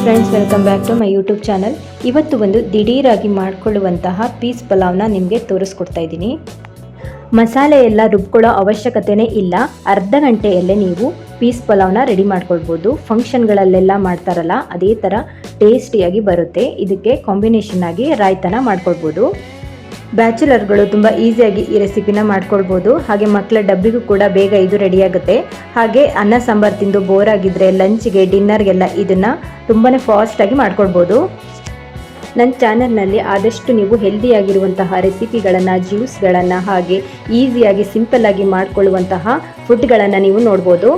Friends welcome back to my YouTube channel ಇವತ್ತು ಒಂದು ದಿಢೀರಾಗಿ ಮಾಡಿಕೊಳ್ಳುವಂತಹ piece ಪಲಾವ್ನ ನಿಮಗೆ ತೋರಿಸ್ಕೊಡ್ತಾ ಇದ್ದೀನಿ. ಮಸಾಲೆ ಎಲ್ಲ ರುಬ್ಕೊಳ್ಳೋ ಅವಶ್ಯಕತೆನೇ ಇಲ್ಲ. ಅರ್ಧ ಗಂಟೆಯಲ್ಲೇ ನೀವು ಪೀಸ್ ಪಲಾವ್ನ ರೆಡಿ ಮಾಡ್ಕೊಳ್ಬೋದು. ಫಂಕ್ಷನ್ಗಳಲ್ಲೆಲ್ಲ ಮಾಡ್ತಾರಲ್ಲ, ಅದೇ ಥರ ಟೇಸ್ಟಿಯಾಗಿ ಬರುತ್ತೆ. ಇದಕ್ಕೆ ಕಾಂಬಿನೇಷನ್ ಆಗಿ ರಾಯ್ತನ ಮಾಡ್ಕೊಳ್ಬೋದು. ಬ್ಯಾಚುಲರ್ಗಳು ತುಂಬ ಈಸಿಯಾಗಿ ಈ ರೆಸಿಪಿನ ಮಾಡ್ಕೊಳ್ಬೋದು. ಹಾಗೆ ಮಕ್ಕಳ ಡಬ್ಬಿಗೂ ಕೂಡ ಬೇಗ ಇದು ರೆಡಿಯಾಗುತ್ತೆ. ಹಾಗೆ ಅನ್ನ, ಸಾಂಬಾರು ತಿಂದು ಬೋರ್ ಆಗಿದ್ರೆ ಲಂಚ್ಗೆ, ಡಿನ್ನರ್ಗೆಲ್ಲ ಇದನ್ನು ತುಂಬಾ ಫಾಸ್ಟಾಗಿ ಮಾಡ್ಕೊಳ್ಬೋದು. ನನ್ನ ಚಾನಲ್ನಲ್ಲಿ ಆದಷ್ಟು ನೀವು ಹೆಲ್ದಿಯಾಗಿರುವಂತಹ ರೆಸಿಪಿಗಳನ್ನು, ಜ್ಯೂಸ್ಗಳನ್ನು ಹಾಗೆ ಈಸಿಯಾಗಿ, ಸಿಂಪಲ್ಲಾಗಿ ಮಾಡಿಕೊಳ್ಳುವಂತಹ ಫುಡ್ಗಳನ್ನು ನೀವು ನೋಡ್ಬೋದು.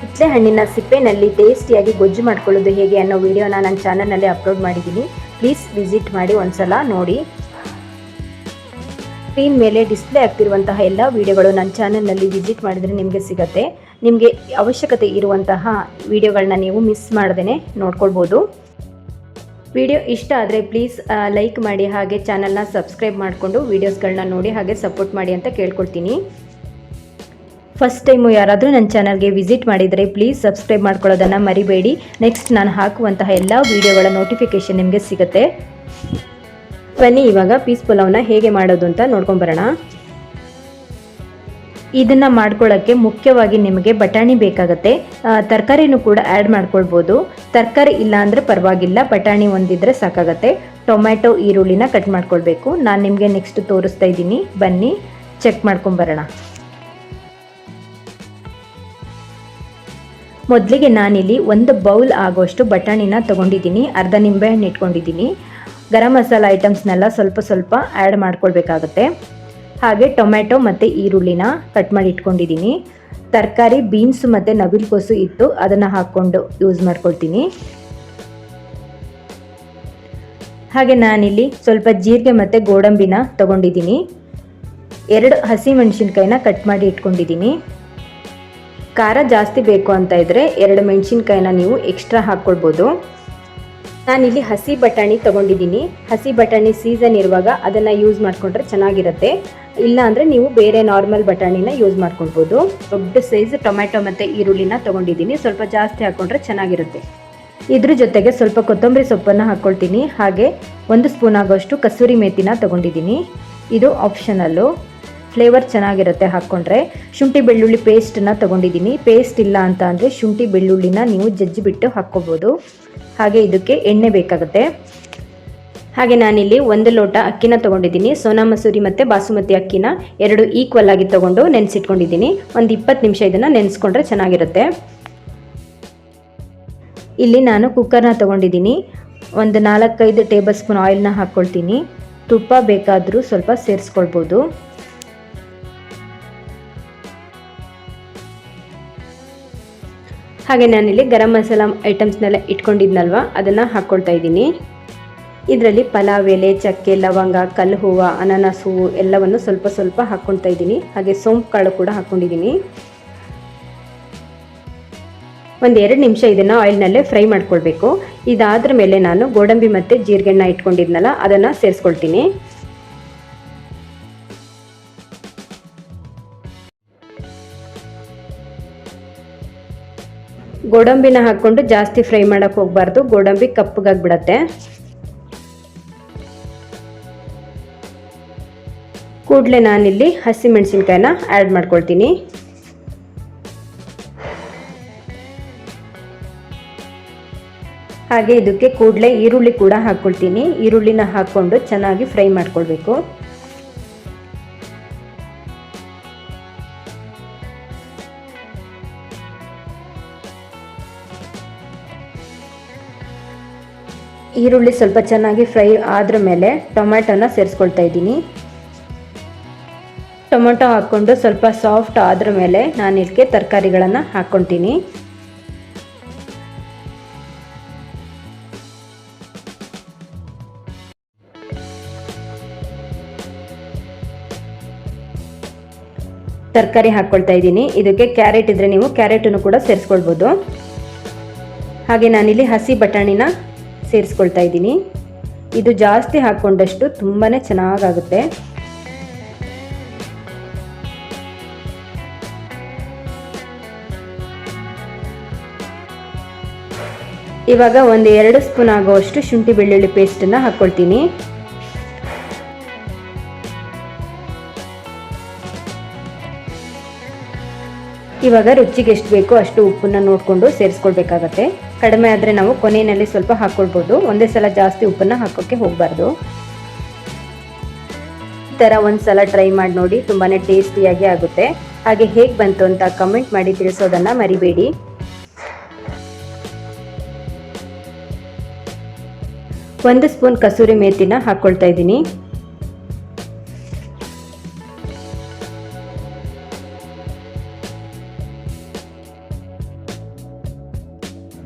ಕಿತ್ಲೆ ಹಣ್ಣಿನ ಸಿಪ್ಪೆನಲ್ಲಿ ಟೇಸ್ಟಿಯಾಗಿ ಗೊಜ್ಜು ಮಾಡ್ಕೊಳ್ಳೋದು ಹೇಗೆ ಅನ್ನೋ ವಿಡಿಯೋನ ನನ್ನ ಚಾನಲ್ನಲ್ಲಿ ಅಪ್ಲೋಡ್ ಮಾಡಿದ್ದೀನಿ. ಪ್ಲೀಸ್ ವಿಸಿಟ್ ಮಾಡಿ ಒಂದ್ಸಲ ನೋಡಿ. ಸ್ಕ್ರೀನ್ ಮೇಲೆ ಡಿಸ್ಪ್ಲೇ ಆಗ್ತಿರುವಂತಹ ಎಲ್ಲ ವಿಡಿಯೋಗಳು ನನ್ನ ಚಾನಲ್ನಲ್ಲಿ ವಿಸಿಟ್ ಮಾಡಿದರೆ ನಿಮಗೆ ಸಿಗುತ್ತೆ. ನಿಮಗೆ ಅವಶ್ಯಕತೆ ಇರುವಂತಹ ವಿಡಿಯೋಗಳನ್ನ ನೀವು ಮಿಸ್ ಮಾಡ್ದೇ ನೋಡ್ಕೊಳ್ಬೋದು. ವಿಡಿಯೋ ಇಷ್ಟ ಆದರೆ ಪ್ಲೀಸ್ ಲೈಕ್ ಮಾಡಿ ಹಾಗೆ ಚಾನಲ್ನ ಸಬ್ಸ್ಕ್ರೈಬ್ ಮಾಡಿಕೊಂಡು ವೀಡಿಯೋಸ್ಗಳನ್ನ ನೋಡಿ ಹಾಗೆ ಸಪೋರ್ಟ್ ಮಾಡಿ ಅಂತ ಕೇಳ್ಕೊಳ್ತೀನಿ. ಫಸ್ಟ್ ಟೈಮು ಯಾರಾದರೂ ನನ್ನ ಚಾನಲ್ಗೆ ವಿಸಿಟ್ ಮಾಡಿದರೆ ಪ್ಲೀಸ್ ಸಬ್ಸ್ಕ್ರೈಬ್ ಮಾಡ್ಕೊಳ್ಳೋದನ್ನು ಮರಿಬೇಡಿ. ನೆಕ್ಸ್ಟ್ ನಾನು ಹಾಕುವಂತಹ ಎಲ್ಲ ವಿಡಿಯೋಗಳ ನೋಟಿಫಿಕೇಷನ್ ನಿಮಗೆ ಸಿಗುತ್ತೆ. ಬನ್ನಿ, ಇವಾಗ ಪೀಸ್ ಪಲಾವ್ನ ಹೇಗೆ ಮಾಡೋದು ಅಂತ ನೋಡ್ಕೊಂಬರೋಣ ಇದನ್ನ ಮಾಡ್ಕೊಳ್ಳೋಕ್ಕೆ ಮುಖ್ಯವಾಗಿ ನಿಮಗೆ ಬಟಾಣಿ ಬೇಕಾಗುತ್ತೆ. ತರಕಾರಿನೂ ಕೂಡ ಆ್ಯಡ್ ಮಾಡ್ಕೊಳ್ಬೋದು. ತರಕಾರಿ ಇಲ್ಲ ಅಂದರೆ ಪರವಾಗಿಲ್ಲ, ಬಟಾಣಿ ಒಂದಿದ್ರೆ ಸಾಕಾಗತ್ತೆ. ಟೊಮ್ಯಾಟೊ, ಈರುಳ್ಳಿನ ಕಟ್ ಮಾಡ್ಕೊಳ್ಬೇಕು. ನಾನು ನಿಮಗೆ ನೆಕ್ಸ್ಟ್ ತೋರಿಸ್ತಾ ಇದ್ದೀನಿ. ಬನ್ನಿ ಚೆಕ್ ಮಾಡ್ಕೊಂಬರೋಣ ಮೊದಲಿಗೆ ನಾನಿಲ್ಲಿ ಒಂದು ಬೌಲ್ ಆಗೋಷ್ಟು ಬಟಾಣಿನ ತೊಗೊಂಡಿದ್ದೀನಿ. ಅರ್ಧ ನಿಂಬೆಹಣ್ಣು ಇಟ್ಕೊಂಡಿದ್ದೀನಿ. ಗರಂ ಮಸಾಲ ಐಟಮ್ಸ್ನೆಲ್ಲ ಸ್ವಲ್ಪ ಸ್ವಲ್ಪ ಆ್ಯಡ್ ಮಾಡ್ಕೊಳ್ಬೇಕಾಗತ್ತೆ. ಹಾಗೆ ಟೊಮ್ಯಾಟೊ ಮತ್ತು ಈರುಳ್ಳಿನ ಕಟ್ ಮಾಡಿ ಇಟ್ಕೊಂಡಿದ್ದೀನಿ. ತರಕಾರಿ, ಬೀನ್ಸ್ ಮತ್ತು ನವಿಲುಕೋಸು ಇತ್ತು ಅದನ್ನು ಹಾಕ್ಕೊಂಡು ಯೂಸ್ ಮಾಡ್ಕೊಳ್ತೀನಿ. ಹಾಗೆ ನಾನಿಲ್ಲಿ ಸ್ವಲ್ಪ ಜೀರಿಗೆ ಮತ್ತು ಗೋಡಂಬಿನ ತೊಗೊಂಡಿದ್ದೀನಿ. ಎರಡು ಹಸಿ ಮೆಣಸಿನ್ಕಾಯಿನ ಕಟ್ ಮಾಡಿ ಇಟ್ಕೊಂಡಿದ್ದೀನಿ. ಖಾರ ಜಾಸ್ತಿ ಬೇಕು ಅಂತ ಇದ್ದರೆ ಎರಡು ಮೆಣಸಿನ್ಕಾಯಿನ ನೀವು ಎಕ್ಸ್ಟ್ರಾ ಹಾಕ್ಕೊಳ್ಬೋದು. ನಾನಿಲ್ಲಿ ಹಸಿ ಬಟಾಣಿ ತೊಗೊಂಡಿದ್ದೀನಿ. ಹಸಿ ಬಟಾಣಿ ಸೀಸನ್ ಇರುವಾಗ ಅದನ್ನು ಯೂಸ್ ಮಾಡಿಕೊಂಡ್ರೆ ಚೆನ್ನಾಗಿರುತ್ತೆ. ಇಲ್ಲ ಅಂದರೆ ನೀವು ಬೇರೆ ನಾರ್ಮಲ್ ಬಟಾಣಿನ ಯೂಸ್ ಮಾಡ್ಕೊಳ್ಬೋದು. ದೊಡ್ಡ ಸೈಜ್ ಟೊಮೆಟೊ ಮತ್ತು ಈರುಳ್ಳಿನ ತೊಗೊಂಡಿದ್ದೀನಿ. ಸ್ವಲ್ಪ ಜಾಸ್ತಿ ಹಾಕ್ಕೊಂಡ್ರೆ ಚೆನ್ನಾಗಿರುತ್ತೆ. ಇದ್ರ ಜೊತೆಗೆ ಸ್ವಲ್ಪ ಕೊತ್ತಂಬರಿ ಸೊಪ್ಪನ್ನು ಹಾಕ್ಕೊಳ್ತೀನಿ ಹಾಗೆ ಒಂದು ಸ್ಪೂನ್ ಆಗೋಷ್ಟು ಕಸೂರಿ ಮೇಥಿನ ತೊಗೊಂಡಿದ್ದೀನಿ. ಇದು ಆಪ್ಷನಲ್ಲು ಫ್ಲೇವರ್ ಚೆನ್ನಾಗಿರುತ್ತೆ ಹಾಕ್ಕೊಂಡ್ರೆ. ಶುಂಠಿ ಬೆಳ್ಳುಳ್ಳಿ ಪೇಸ್ಟನ್ನು ತೊಗೊಂಡಿದ್ದೀನಿ. ಪೇಸ್ಟ್ ಇಲ್ಲ ಅಂತ ಅಂದರೆ ಶುಂಠಿ ಬೆಳ್ಳುಳ್ಳಿನ ನೀವು ಜಜ್ಜಿಬಿಟ್ಟು ಹಾಕ್ಕೋಬೋದು. ಹಾಗೆ ಇದಕ್ಕೆ ಎಣ್ಣೆ ಬೇಕಾಗುತ್ತೆ. ಹಾಗೆ ನಾನಿಲ್ಲಿ ಒಂದು ಲೋಟ ಅಕ್ಕಿನ ತೊಗೊಂಡಿದ್ದೀನಿ. ಸೋನಾ ಮಸೂರಿ ಮತ್ತು ಬಾಸುಮತಿ ಅಕ್ಕಿನ ಎರಡು ಈಕ್ವಲ್ ಆಗಿ ತೊಗೊಂಡು ನೆನೆಸಿಟ್ಕೊಂಡಿದ್ದೀನಿ. ಒಂದು ಇಪ್ಪತ್ತು ನಿಮಿಷ ಇದನ್ನು ನೆನೆಸ್ಕೊಂಡ್ರೆ ಚೆನ್ನಾಗಿರುತ್ತೆ. ಇಲ್ಲಿ ನಾನು ಕುಕ್ಕರ್ನ ತೊಗೊಂಡಿದ್ದೀನಿ. ಒಂದು ನಾಲ್ಕೈದು ಟೇಬಲ್ ಸ್ಪೂನ್ ಆಯಿಲ್ನ ಹಾಕ್ಕೊಳ್ತೀನಿ. ತುಪ್ಪ ಬೇಕಾದರೂ ಸ್ವಲ್ಪ ಸೇರಿಸ್ಕೊಳ್ಬೋದು. ಹಾಗೆ ನಾನಿಲ್ಲಿ ಗರಂ ಮಸಾಲ ಐಟಮ್ಸ್ನೆಲ್ಲ ಇಟ್ಕೊಂಡಿದ್ನಲ್ವ? ಅದನ್ನು ಹಾಕ್ಕೊಳ್ತಾ ಇದ್ದೀನಿ. ಇದರಲ್ಲಿ ಪಲಾವ್, ಎಲೆ, ಚಕ್ಕೆ, ಲವಂಗ ಕಲ್ಲು ಹೂವು ಅನಾನಸ್ ಹೂವು ಎಲ್ಲವನ್ನು ಸ್ವಲ್ಪ ಸ್ವಲ್ಪ ಹಾಕ್ಕೊಳ್ತಾ ಇದ್ದೀನಿ. ಹಾಗೆ ಸೋಂಪು ಕಾಳು ಕೂಡ ಹಾಕ್ಕೊಂಡಿದ್ದೀನಿ. ಒಂದು ಎರಡು ನಿಮಿಷ ಇದನ್ನು ಆಯಿಲ್ನಲ್ಲೇ ಫ್ರೈ ಮಾಡ್ಕೊಳ್ಬೇಕು. ಇದಾದ್ರ ಮೇಲೆ ನಾನು ಗೋಡಂಬಿ ಮತ್ತು ಜೀರಿಗೆಣ್ಣ ಇಟ್ಕೊಂಡಿದ್ನಲ್ಲ, ಅದನ್ನು ಸೇರಿಸ್ಕೊಳ್ತೀನಿ. ಗೋಡಂಬಿನ ಹಾಕ್ಕೊಂಡು ಜಾಸ್ತಿ ಫ್ರೈ ಮಾಡೋಕ್ಕೆ ಹೋಗಬಾರ್ದು. ಗೋಡಂಬಿ ಕಪ್ಪಗಾಗ್ಬಿಡತ್ತೆ. ಕೂಡಲೇ ನಾನಿಲ್ಲಿ ಹಸಿ ಮೆಣಸಿನ್ಕಾಯಿನ ಆ್ಯಡ್ ಮಾಡ್ಕೊಳ್ತೀನಿ. ಹಾಗೆ ಇದಕ್ಕೆ ಕೂಡಲೇ ಈರುಳ್ಳಿ ಕೂಡ ಹಾಕ್ಕೊಳ್ತೀನಿ. ಈರುಳ್ಳಿನ ಹಾಕ್ಕೊಂಡು ಚೆನ್ನಾಗಿ ಫ್ರೈ ಮಾಡ್ಕೊಳ್ಬೇಕು. ಈರುಳ್ಳಿ ಸ್ವಲ್ಪ ಚೆನ್ನಾಗಿ ಫ್ರೈ ಆದ್ರ ಮೇಲೆ ಟೊಮ್ಯಾಟೋನ ಸೇರಿಸ್ಕೊಳ್ತಾ ಇದ್ದೀನಿ. ಟೊಮೆಟೊ ಹಾಕ್ಕೊಂಡು ಸ್ವಲ್ಪ ಸಾಫ್ಟ್ ಆದ್ರ ಮೇಲೆ ನಾನು ಇದಕ್ಕೆ ತರಕಾರಿಗಳನ್ನು ಹಾಕ್ಕೊತೀನಿ ತರಕಾರಿ ಹಾಕ್ಕೊಳ್ತಾ ಇದ್ದೀನಿ. ಇದಕ್ಕೆ ಕ್ಯಾರೆಟ್ ಇದ್ದರೆ ನೀವು ಕ್ಯಾರೆಟನ್ನು ಕೂಡ ಸೇರಿಸ್ಕೊಳ್ಬೋದು. ಹಾಗೆ ನಾನಿಲ್ಲಿ ಹಸಿ ಬಟಾಣಿನ ಸೇರಿಸ್ಕೊಳ್ತಾ ಇದ್ದೀನಿ. ಇದು ಜಾಸ್ತಿ ಹಾಕ್ಕೊಂಡಷ್ಟು ತುಂಬಾ ಚೆನ್ನಾಗಾಗುತ್ತೆ. ಇವಾಗ ಒಂದು ಎರಡು ಸ್ಪೂನ್ ಆಗುವಷ್ಟು ಶುಂಠಿ ಬೆಳ್ಳುಳ್ಳಿ ಪೇಸ್ಟನ್ನು ಹಾಕ್ಕೊಳ್ತೀನಿ. ಇವಾಗ ರುಚಿಗೆ ಎಷ್ಟು ಬೇಕೋ ಅಷ್ಟು ಉಪ್ಪನ್ನ ನೋಡಿಕೊಂಡು ಸೇರಿಸ್ಕೊಳ್ಬೇಕಾಗತ್ತೆ. ಕಡಿಮೆ ಆದರೆ ನಾವು ಕೊನೆಯಲ್ಲಿ ಸ್ವಲ್ಪ ಹಾಕ್ಕೊಳ್ಬೋದು ಒಂದೇ ಸಲ ಜಾಸ್ತಿ ಉಪ್ಪನ್ನು ಹಾಕೋಕ್ಕೆ ಹೋಗಬಾರ್ದು. ಈ ಥರ ಒಂದು ಸಲ ಟ್ರೈ ಮಾಡಿ ನೋಡಿ ತುಂಬಾ ಟೇಸ್ಟಿಯಾಗಿ ಆಗುತ್ತೆ. ಹಾಗೆ ಹೇಗೆ ಬಂತು ಅಂತ ಕಮೆಂಟ್ ಮಾಡಿ ತಿಳಿಸೋದನ್ನು ಮರಿಬೇಡಿ. ಒಂದು ಸ್ಪೂನ್ ಕಸೂರಿ ಮೇಥಿನ ಹಾಕ್ಕೊಳ್ತಾ ಇದ್ದೀನಿ.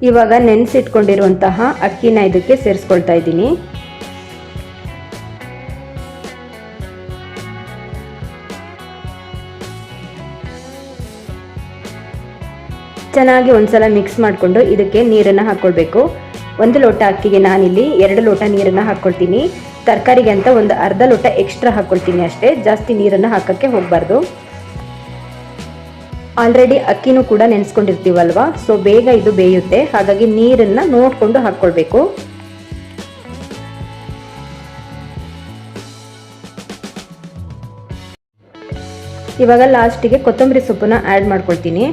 ಇವಾಗ ನೆನೆಸಿಟ್ಕೊಂಡಿರುವಂತಹ ಅಕ್ಕಿನ ಇದಕ್ಕೆ ಸೇರಿಸ್ಕೊಳ್ತಾ ಇದ್ದೀನಿ. ಚೆನ್ನಾಗಿ ಒಂದ್ಸಲ ಮಿಕ್ಸ್ ಮಾಡಿಕೊಂಡು ಇದಕ್ಕೆ ನೀರನ್ನು ಹಾಕ್ಕೊಳ್ಬೇಕು. ಒಂದು ಲೋಟ ಅಕ್ಕಿಗೆ ನಾನಿಲ್ಲಿ ಎರಡು ಲೋಟ ನೀರನ್ನು ಹಾಕ್ಕೊಳ್ತೀನಿ. ತರಕಾರಿಗೆ ಅಂತ ಒಂದು ಅರ್ಧ ಲೋಟ ಎಕ್ಸ್ಟ್ರಾ ಹಾಕ್ಕೊಳ್ತೀನಿ ಅಷ್ಟೇ. ಜಾಸ್ತಿ ನೀರನ್ನು ಹಾಕೋಕ್ಕೆ ಹೋಗಬಾರ್ದು. ಆಲ್ರೆಡಿ ಅಕ್ಕಿನೂ ಕೂಡ ನೆನೆಸ್ಕೊಂಡಿರ್ತೀವಲ್ವ? ಸೊ ಬೇಗ ಇದು ಬೇಯುತ್ತೆ. ಹಾಗಾಗಿ ನೀರನ್ನು ನೋಡಿಕೊಂಡು ಹಾಕ್ಕೊಳ್ಬೇಕು. ಇವಾಗ ಲಾಸ್ಟಿಗೆ ಕೊತ್ತಂಬರಿ ಸೊಪ್ಪನ್ನ ಆ್ಯಡ್ ಮಾಡ್ಕೊಳ್ತೀನಿ.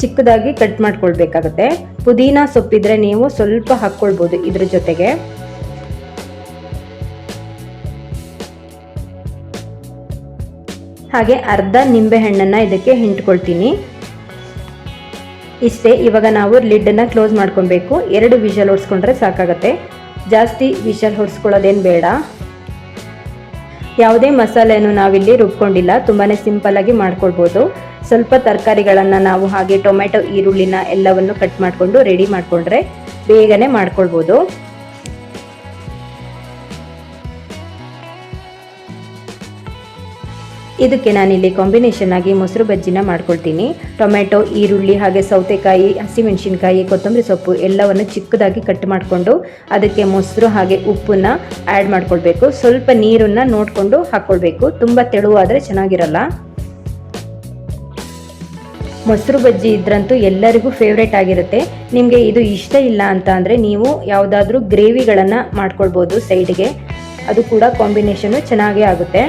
ಚಿಕ್ಕದಾಗಿ ಕಟ್ ಮಾಡ್ಕೊಳ್ಬೇಕಾಗುತ್ತೆ. ಪುದೀನ ಸೊಪ್ಪಿದ್ರೆ ನೀವು ಸ್ವಲ್ಪ ಹಾಕ್ಕೊಳ್ಬೋದು ಇದ್ರ ಜೊತೆಗೆ. ಹಾಗೆ ಅರ್ಧ ನಿಂಬೆ ಹಣ್ಣನ್ನು ಇದಕ್ಕೆ ಹಿಂಟ್ಕೊಳ್ತೀನಿ. ಇಷ್ಟೇ, ಇವಾಗ ನಾವು ಲಿಡ್ಡನ್ನು ಕ್ಲೋಸ್ ಮಾಡ್ಕೊಬೇಕು. ಎರಡು ವಿಷಲ್ ಹೊಡ್ಸ್ಕೊಂಡ್ರೆ ಸಾಕಾಗತ್ತೆ. ಜಾಸ್ತಿ ವಿಷಲ್ ಹೊಡ್ಸ್ಕೊಳ್ಳೋದೇನು ಬೇಡ. ಯಾವುದೇ ಮಸಾಲೆಯನ್ನು ನಾವಿಲ್ಲಿ ರುಬ್ಕೊಂಡಿಲ್ಲ. ತುಂಬಾ ಸಿಂಪಲ್ಲಾಗಿ ಮಾಡ್ಕೊಳ್ಬೋದು. ಸ್ವಲ್ಪ ತರಕಾರಿಗಳನ್ನು ನಾವು ಹಾಗೆ ಟೊಮೆಟೊ ಈರುಳ್ಳಿನ ಎಲ್ಲವನ್ನು ಕಟ್ ಮಾಡಿಕೊಂಡು ರೆಡಿ ಮಾಡಿಕೊಂಡ್ರೆ ಬೇಗನೆ ಮಾಡ್ಕೊಳ್ಬೋದು. ಇದಕ್ಕೆ ನಾನಿಲ್ಲಿ ಕಾಂಬಿನೇಷನ್ ಆಗಿ ಮೊಸರು ಬಜ್ಜಿನ ಮಾಡ್ಕೊಳ್ತೀನಿ. ಟೊಮೆಟೊ ಈರುಳ್ಳಿ ಹಾಗೆ ಸೌತೆಕಾಯಿ, ಹಸಿಮೆಣಸಿನ್ಕಾಯಿ, ಕೊತ್ತಂಬರಿ ಸೊಪ್ಪು ಎಲ್ಲವನ್ನು ಚಿಕ್ಕದಾಗಿ ಕಟ್ ಮಾಡಿಕೊಂಡು ಅದಕ್ಕೆ ಮೊಸರು ಹಾಗೆ ಉಪ್ಪನ್ನ ಆ್ಯಡ್ ಮಾಡ್ಕೊಳ್ಬೇಕು. ಸ್ವಲ್ಪ ನೀರನ್ನು ನೋಡಿಕೊಂಡು ಹಾಕ್ಕೊಳ್ಬೇಕು ತುಂಬ ತೆಳುವಾದರೆ ಚೆನ್ನಾಗಿರಲ್ಲ. ಮೊಸರು ಬಜ್ಜಿ ಇದ್ರಂತೂ ಎಲ್ಲರಿಗೂ ಫೇವ್ರೇಟ್ ಆಗಿರುತ್ತೆ. ನಿಮಗೆ ಇದು ಇಷ್ಟ ಇಲ್ಲ ಅಂತ ಅಂದರೆ ನೀವು ಯಾವುದಾದ್ರೂ ಗ್ರೇವಿಗಳನ್ನು ಮಾಡ್ಕೊಳ್ಬೋದು ಸೈಡ್ಗೆ ಅದು ಕೂಡ ಕಾಂಬಿನೇಷನು ಚೆನ್ನಾಗೇ ಆಗುತ್ತೆ.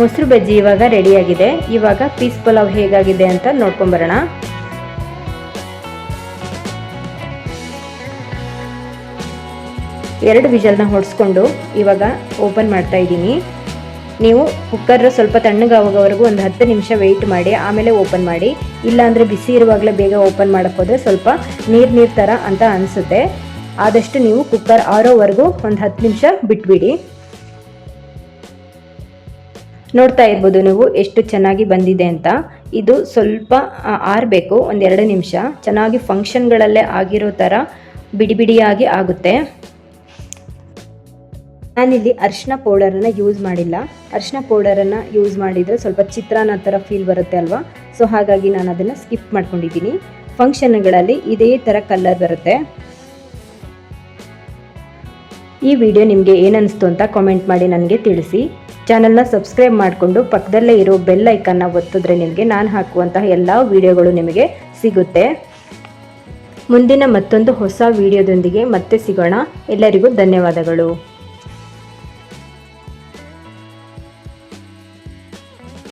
ಮೊಸರು ಬಜ್ಜಿ ಇವಾಗ ರೆಡಿಯಾಗಿದೆ. ಇವಾಗ ಪೀಸ್ ಪಲಾವ್ ಹೇಗಾಗಿದೆ ಅಂತ ನೋಡ್ಕೊಂಬರೋಣ. ಎರಡು ವಿಜಲ್ನ ಹೊಡೆಸ್ಕೊಂಡು ಇವಾಗ ಓಪನ್ ಮಾಡ್ತಾ ಇದ್ದೀನಿ. ನೀವು ಕುಕ್ಕರ್ ಸ್ವಲ್ಪ ತಣ್ಣಗಾಗೋವರೆಗೂ ಒಂದು ಹತ್ತು ನಿಮಿಷ ವೆಯ್ಟ್ ಮಾಡಿ, ಆಮೇಲೆ ಓಪನ್ ಮಾಡಿ. ಇಲ್ಲಾಂದರೆ ಬಿಸಿ ಇರುವಾಗಲೇ ಬೇಗ ಓಪನ್ ಮಾಡೋಕ್ಕೋದ್ರೆ ಸ್ವಲ್ಪ ನೀರು ನೀರು ಥರ ಅಂತ ಅನಿಸುತ್ತೆ. ಆದಷ್ಟು ನೀವು ಕುಕ್ಕರ್ ಆರೋವರೆಗೂ ಒಂದು ಹತ್ತು ನಿಮಿಷ ಬಿಟ್ಬಿಡಿ. ನೋಡ್ತಾ ಇರ್ಬೋದು ನೀವು ಎಷ್ಟು ಚೆನ್ನಾಗಿ ಬಂದಿದೆ ಅಂತ. ಇದು ಸ್ವಲ್ಪ ಆರಬೇಕು, ಒಂದೆರಡು ನಿಮಿಷ. ಚೆನ್ನಾಗಿ ಫಂಕ್ಷನ್ಗಳಲ್ಲೇ ಆಗಿರೋ ಥರ ಬಿಡಿ ಬಿಡಿಯಾಗಿ ಆಗುತ್ತೆ. ನಾನಿಲ್ಲಿ ಅರಿಶಿನ ಪೌಡರನ್ನು ಯೂಸ್ ಮಾಡಿಲ್ಲ. ಅರಿಶಿನ ಪೌಡರನ್ನು ಯೂಸ್ ಮಾಡಿದರೆ ಸ್ವಲ್ಪ ಚಿತ್ರಾನ್ನ ಥರ ಫೀಲ್ ಬರುತ್ತೆ ಅಲ್ವಾ? ಸೊ ಹಾಗಾಗಿ ನಾನು ಅದನ್ನು ಸ್ಕಿಪ್ ಮಾಡ್ಕೊಂಡಿದ್ದೀನಿ. ಫಂಕ್ಷನ್ಗಳಲ್ಲಿ ಇದೇ ಥರ ಕಲರ್ ಬರುತ್ತೆ. ಈ ವಿಡಿಯೋ ನಿಮಗೆ ಏನನ್ನಿಸ್ತು ಅಂತ ಕಾಮೆಂಟ್ ಮಾಡಿ ನನಗೆ ತಿಳಿಸಿ. ಚಾನಲ್ನ ಸಬ್ಸ್ಕ್ರೈಬ್ ಮಾಡಿಕೊಂಡು ಪಕ್ಕದಲ್ಲೇ ಇರೋ ಬೆಲ್ ಐಕನ್ನ ಒತ್ತಿದ್ರೆ ನಿಮಗೆ ನಾನು ಹಾಕುವಂತಹ ಎಲ್ಲ ವಿಡಿಯೋಗಳು ನಿಮಗೆ ಸಿಗುತ್ತೆ. ಮುಂದಿನ ಮತ್ತೊಂದು ಹೊಸ ವಿಡಿಯೋದೊಂದಿಗೆ ಮತ್ತೆ ಸಿಗೋಣ. ಎಲ್ಲರಿಗೂ ಧನ್ಯವಾದಗಳು.